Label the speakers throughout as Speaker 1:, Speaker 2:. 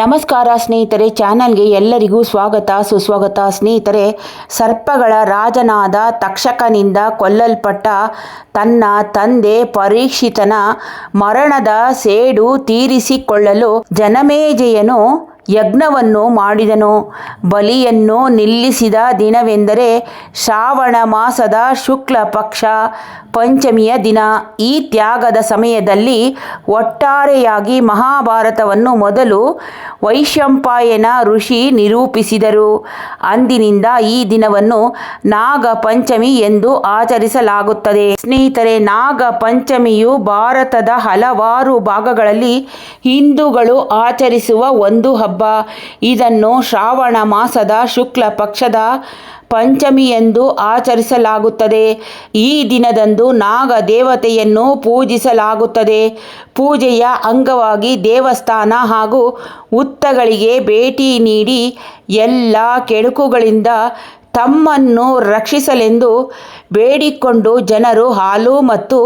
Speaker 1: ನಮಸ್ಕಾರ ಸ್ನೇಹಿತರೆ, ಚಾನಲ್ಗೆ ಎಲ್ಲರಿಗೂ ಸ್ವಾಗತ, ಸುಸ್ವಾಗತ. ಸ್ನೇಹಿತರೆ, ಸರ್ಪಗಳ ರಾಜನಾದ ತಕ್ಷಕನಿಂದ ಕೊಲ್ಲಲ್ಪಟ್ಟ ತನ್ನ ತಂದೆ ಪರೀಕ್ಷಿತನ ಮರಣದ ಸೇಡು ತೀರಿಸಿಕೊಳ್ಳಲು ಜನಮೇಜಯನು ಯಜ್ಞವನ್ನು ಮಾಡಿದನು. ಬಲಿಯನ್ನು ನಿಲ್ಲಿಸಿದ ದಿನವೆಂದರೆ ಶ್ರಾವಣ ಮಾಸದ ಶುಕ್ಲ ಪಕ್ಷ ಪಂಚಮಿಯ ದಿನ. ಈ ತ್ಯಾಗದ ಸಮಯದಲ್ಲಿ ಒಟ್ಟಾರೆಯಾಗಿ ಮಹಾಭಾರತವನ್ನು ಮೊದಲು ವೈಶಂಪಾಯನ ಋಷಿ ನಿರೂಪಿಸಿದರು. ಅಂದಿನಿಂದ ಈ ದಿನವನ್ನು ನಾಗ ಪಂಚಮಿ ಎಂದು ಆಚರಿಸಲಾಗುತ್ತದೆ. ಸ್ನೇಹಿತರೆ ನಾಗ ಪಂಚಮಿಯು ಭಾರತದ ಹಲವಾರು ಭಾಗಗಳಲ್ಲಿ ಹಿಂದೂಗಳು ಆಚರಿಸುವ ಒಂದು ಹಬ್ಬ. ಇದನ್ನು ಶ್ರಾವಣ ಮಾಸದ ಶುಕ್ಲ ಪಕ್ಷದ ಪಂಚಮಿ ಎಂದು ಆಚರಿಸಲಾಗುತ್ತದೆ. ಈ ದಿನದಂದು ನಾಗ ದೇವತೆಯನ್ನು ಪೂಜಿಸಲಾಗುತ್ತದೆ. ಪೂಜೆಯ ಅಂಗವಾಗಿ ದೇವಸ್ಥಾನ ಹಾಗೂ ಉತ್ತಗಳಿಗೆ ಭೇಟಿ ನೀಡಿ ಎಲ್ಲ ಕೆಡುಕುಗಳಿಂದ ತಮ್ಮನ್ನು ರಕ್ಷಿಸಲೆಂದು ಬೇಡಿಕೊಂಡು ಜನರು ಹಾಲು ಮತ್ತು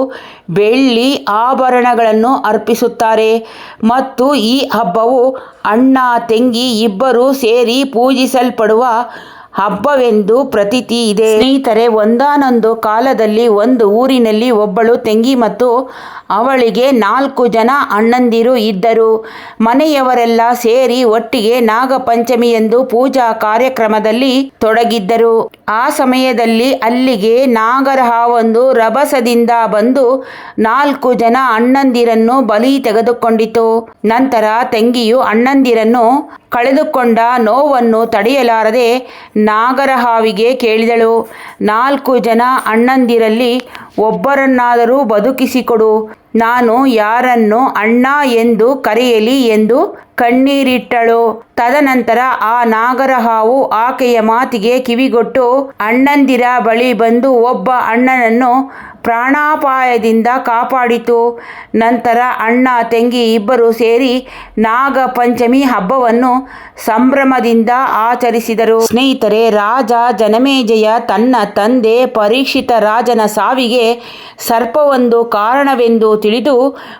Speaker 1: ಬೆಳ್ಳಿ ಆಭರಣಗಳನ್ನು ಅರ್ಪಿಸುತ್ತಾರೆ. ಮತ್ತು ಈ ಹಬ್ಬವು ಅಣ್ಣ, ತಂಗಿ ಇಬ್ಬರೂ ಸೇರಿ ಪೂಜಿಸಲ್ಪಡುವ ಹಬ್ಬವೆಂದು ಪ್ರತೀತಿ ಇದೆ. ಸ್ನೇಹಿತರೆ, ಒಂದಾನೊಂದು ಕಾಲದಲ್ಲಿ ಒಂದು ಊರಿನಲ್ಲಿ ಒಬ್ಬಳು ತೆಂಗಿ ಮತ್ತು ಅವಳಿಗೆ ನಾಲ್ಕು ಜನ ಅಣ್ಣಂದಿರು ಇದ್ದರು. ಮನೆಯವರೆಲ್ಲ ಸೇರಿ ಒಟ್ಟಿಗೆ ನಾಗಪಂಚಮಿ ಎಂದು ಪೂಜಾ ಕಾರ್ಯಕ್ರಮದಲ್ಲಿ ತೊಡಗಿದ್ದರು. ಆ ಸಮಯದಲ್ಲಿ ಅಲ್ಲಿಗೆ ನಾಗರಹಾವೊಂದು ರಭಸದಿಂದ ಬಂದು ನಾಲ್ಕು ಜನ ಅಣ್ಣಂದಿರನ್ನು ಬಲಿ ತೆಗೆದುಕೊಂಡಿತು. ನಂತರ ತಂಗಿಯು ಅಣ್ಣಂದಿರನ್ನು ಕಳೆದುಕೊಂಡ ನೋವನ್ನು ತಡೆಯಲಾರದೆ ನಾಗರಹಾವಿಗೆ ಕೇಳಿದಳು. ನಾಲ್ಕು ಜನ ಅಣ್ಣಂದಿರಲ್ಲಿ ಒಬ್ಬರನ್ನಾದರೂ ಬದುಕಿಸಿಕೊಡು. ನಾನು ಯಾರನ್ನು ಅಣ್ಣ ಎಂದು ಕರೆಯಲಿ ಎಂದು ಕಣ್ಣೀರಿಟ್ಟಳು. ತದನಂತರ ಆ ನಾಗರಹಾವು ಆಕೆಯ ಮಾತಿಗೆ ಕಿವಿಗೊಟ್ಟು, ಅಣ್ಣಂದಿರ ಬಳಿ ಬಂದು ಒಬ್ಬ ಅಣ್ಣನನ್ನು ಪ್ರಾಣಾಪಾಯದಿಂದ ಕಾಪಾಡಿತು. ನಂತರ ಅಣ್ಣ, ತಂಗಿ ಇಬ್ಬರು ಸೇರಿ ನಾಗ ಪಂಚಮಿ ಹಬ್ಬವನ್ನು ಸಂಭ್ರಮದಿಂದ ಆಚರಿಸಿದರು. ಸ್ನೇಹಿತರೆ, ರಾಜ ಜನಮೇಜಯ ತನ್ನ ತಂದೆ ಪರೀಕ್ಷಿತ ರಾಜನ ಸಾವಿಗೆ ಸರ್ಪವೊಂದು ಕಾರಣವೆಂದು ತಿಳಿದು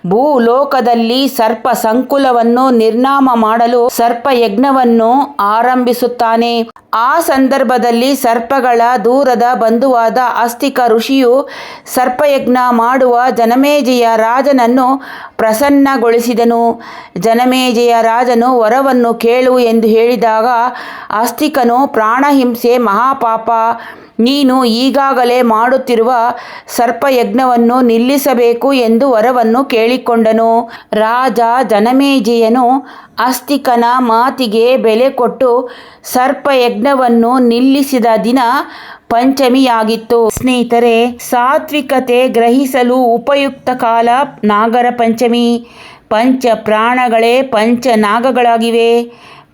Speaker 1: ಭೂಲೋಕದಲ್ಲಿ ಸರ್ಪ ಸಂಕುಲವನ್ನು ನಿರ್ನಾಮ ಮಾಡಲು ಸರ್ಪ ಯಜ್ಞವನ್ನು ಆರಂಭಿಸುತ್ತಾನೆ. ಆ ಸಂದರ್ಭದಲ್ಲಿ ಸರ್ಪಗಳ ದೂರದ ಬಂಧುವಾದ ಅಸ್ತಿಕ ಋಷಿಯು ಸರ್ಪಯಜ್ಞ ಮಾಡುವ ಜನಮೇಜಯ ರಾಜನನ್ನು ಪ್ರಸನ್ನಗೊಳಿಸಿದನು. ಜನಮೇಜಯ ರಾಜನು ವರವನ್ನು ಕೇಳು ಎಂದು ಹೇಳಿದಾಗ ಅಸ್ತಿಕನು ಪ್ರಾಣಹಿಂಸೆ ಮಹಾಪಾಪ ನೀನು ಈಗಾಗಲೇ ಮಾಡುತ್ತಿರುವ ಸರ್ಪಯಜ್ಞವನ್ನು ನಿಲ್ಲಿಸಬೇಕು ಎಂದು ವರವನ್ನು ಕೇಳಿಕೊಂಡನು. ರಾಜ ಜನಮೇಜಿಯನು ಅಸ್ತಿಕನ ಮಾತಿಗೆ ಬೆಲೆ ಕೊಟ್ಟು ಸರ್ಪಯಜ್ಞವನ್ನು ನಿಲ್ಲಿಸಿದ ದಿನ ಪಂಚಮಿಯಾಗಿತ್ತು. ಸ್ನೇಹಿತರೆ, ಸಾತ್ವಿಕತೆ ಗ್ರಹಿಸಲು ಉಪಯುಕ್ತ ಕಾಲ ನಾಗರ ಪಂಚಮಿ. ಪಂಚ ಪ್ರಾಣಗಳೇ ಪಂಚ ನಾಗಗಳಾಗಿವೆ.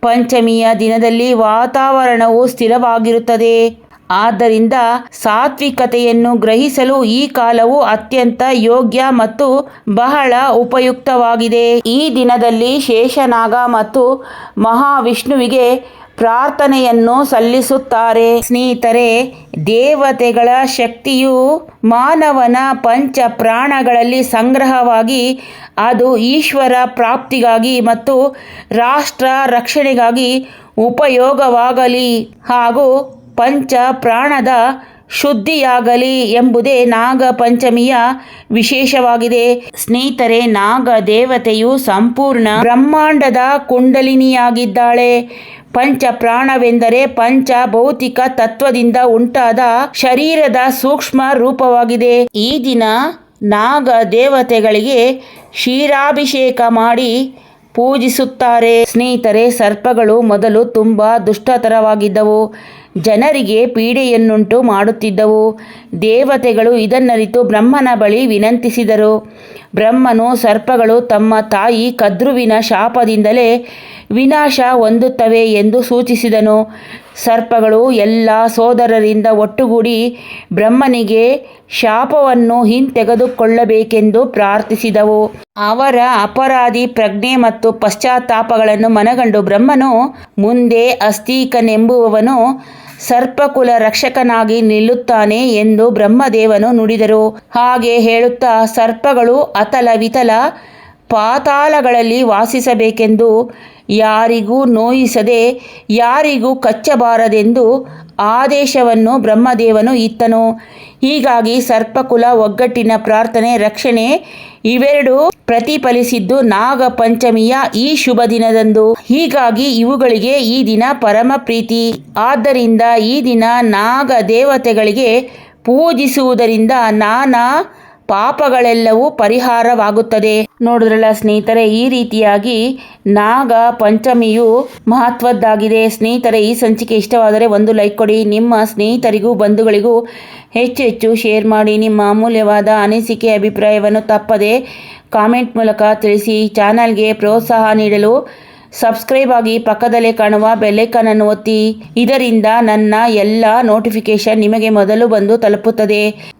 Speaker 1: ಪಂಚಮಿಯ ದಿನದಲ್ಲಿ ವಾತಾವರಣವು ಸ್ಥಿರವಾಗಿರುತ್ತದೆ. ಆದ್ದರಿಂದ ಸಾತ್ವಿಕತೆಯನ್ನು ಗ್ರಹಿಸಲು ಈ ಕಾಲವು ಅತ್ಯಂತ ಯೋಗ್ಯ ಮತ್ತು ಬಹಳ ಉಪಯುಕ್ತವಾಗಿದೆ. ಈ ದಿನದಲ್ಲಿ ಶೇಷನಾಗ ಮತ್ತು ಮಹಾವಿಷ್ಣುವಿಗೆ ಪ್ರಾರ್ಥನೆಯನ್ನು ಸಲ್ಲಿಸುತ್ತಾರೆ. ಸ್ನೇಹಿತರೆ, ದೇವತೆಗಳ ಶಕ್ತಿಯು ಮಾನವನ ಪಂಚ ಪ್ರಾಣಗಳಲ್ಲಿ ಸಂಗ್ರಹವಾಗಿ ಅದು ಈಶ್ವರ ಪ್ರಾಪ್ತಿಗಾಗಿ ಮತ್ತು ರಾಷ್ಟ್ರ ರಕ್ಷಣೆಗಾಗಿ ಉಪಯೋಗವಾಗಲಿ ಹಾಗೂ ಪಂಚ ಪ್ರಾಣದ ಶುದ್ಧಿಯಾಗಲಿ ಎಂಬುದೇ ನಾಗ ಪಂಚಮಿಯ ವಿಶೇಷವಾಗಿದೆ. ಸ್ನೇಹಿತರೆ ನಾಗ ದೇವತೆಯು ಸಂಪೂರ್ಣ ಬ್ರಹ್ಮಾಂಡದ ಕುಂಡಲಿನಿಯಾಗಿದ್ದಾಳೆ. ಪಂಚ ಪ್ರಾಣವೆಂದರೆ ಪಂಚ ಭೌತಿಕ ತತ್ವದಿಂದ ಉಂಟಾದ ಶರೀರದ ಸೂಕ್ಷ್ಮ ರೂಪವಾಗಿದೆ. ಈ ದಿನ ನಾಗ ದೇವತೆಗಳಿಗೆ ಕ್ಷೀರಾಭಿಷೇಕ ಮಾಡಿ ಪೂಜಿಸುತ್ತಾರೆ. ಸ್ನೇಹಿತರೆ, ಸರ್ಪಗಳು ಮೊದಲು ತುಂಬ ದುಷ್ಟತರವಾಗಿದ್ದವು. ಜನರಿಗೆ ಪೀಡೆಯನ್ನುಂಟು ಮಾಡುತ್ತಿದ್ದವು. ದೇವತೆಗಳು ಇದನ್ನರಿತು ಬ್ರಹ್ಮನ ಬಳಿ ವಿನಂತಿಸಿದರು. ಬ್ರಹ್ಮನು ಸರ್ಪಗಳು ತಮ್ಮ ತಾಯಿ ಕದ್ರುವಿನ ಶಾಪದಿಂದಲೇ ವಿನಾಶ ಹೊಂದುತ್ತವೆ ಎಂದು ಸೂಚಿಸಿದನು. ಸರ್ಪಗಳು ಎಲ್ಲ ಸೋದರರಿಂದ ಒಟ್ಟುಗೂಡಿ ಬ್ರಹ್ಮನಿಗೆ ಶಾಪವನ್ನು ಹಿಂತೆಗೆದುಕೊಳ್ಳಬೇಕೆಂದು ಪ್ರಾರ್ಥಿಸಿದವು. ಅವರ ಅಪರಾಧಿ ಪ್ರಜ್ಞೆ ಮತ್ತು ಪಶ್ಚಾತ್ತಾಪಗಳನ್ನು ಮನಗಂಡು ಬ್ರಹ್ಮನು ಮುಂದೆ ಅಸ್ತೀಕನೆಂಬುವವನು ಸರ್ಪಕುಲ ರಕ್ಷಕನಾಗಿ ನಿಲ್ಲುತ್ತಾನೆ ಎಂದು ಬ್ರಹ್ಮದೇವನು ನುಡಿದರು. ಹಾಗೆ ಹೇಳುತ್ತಾ ಸರ್ಪಗಳು ಅತಲ ವಿತಲ ಪಾತಾಳಗಳಲ್ಲಿ ವಾಸಿಸಬೇಕೆಂದು ಯಾರಿಗೂ ನೋಯಿಸದೆ ಯಾರಿಗೂ ಕಚ್ಚಬಾರದೆಂದು ಆದೇಶವನ್ನು ಬ್ರಹ್ಮದೇವನು ಇತ್ತನು. ಹೀಗಾಗಿ ಸರ್ಪಕುಲ, ಒಗ್ಗಟ್ಟಿನ ಪ್ರಾರ್ಥನೆ, ರಕ್ಷಣೆ ಇವೆರಡು ಪ್ರತಿಫಲಿಸಿದ್ದು ನಾಗ ಪಂಚಮಿಯ ಈ ಶುಭ ದಿನದಂದು. ಹೀಗಾಗಿ ಇವುಗಳಿಗೆ ಈ ದಿನ ಪರಮ ಪ್ರೀತಿ. ಆದ್ದರಿಂದ ಈ ದಿನ ನಾಗ ದೇವತೆಗಳಿಗೆ ಪೂಜಿಸುವುದರಿಂದ ನಾನಾ ಪಾಪಗಳೆಲ್ಲವೂ ಪರಿಹಾರವಾಗುತ್ತದೆ. ನೋಡಿದ್ರಲ್ಲ ಸ್ನೇಹಿತರೆ, ಈ ರೀತಿಯಾಗಿ ನಾಗ ಪಂಚಮಿಯು ಮಹತ್ವದ್ದಾಗಿದೆ. ಸ್ನೇಹಿತರೆ, ಈ ಸಂಚಿಕೆ ಇಷ್ಟವಾದರೆ ಒಂದು ಲೈಕ್ ಕೊಡಿ. ನಿಮ್ಮ ಸ್ನೇಹಿತರಿಗೂ, ಬಂಧುಗಳಿಗೂ ಹೆಚ್ಚು ಹೆಚ್ಚು ಶೇರ್ ಮಾಡಿ. ನಿಮ್ಮ ಅಮೂಲ್ಯವಾದ ಅನಿಸಿಕೆ, ಅಭಿಪ್ರಾಯವನ್ನು ತಪ್ಪದೆ ಕಾಮೆಂಟ್ ಮೂಲಕ ತಿಳಿಸಿ. ಚಾನಲ್ಗೆ ಪ್ರೋತ್ಸಾಹ ನೀಡಲು ಸಬ್ಸ್ಕ್ರೈಬ್ ಆಗಿ ಪಕ್ಕದಲ್ಲೇ ಕಾಣುವ ಬೆಲ್ಲೈಕನ್ ಅನ್ನು ಒತ್ತಿ. ಇದರಿಂದ ನನ್ನ ಎಲ್ಲ ನೋಟಿಫಿಕೇಶನ್ ನಿಮಗೆ ಮೊದಲು ಬಂದು ತಲುಪುತ್ತದೆ.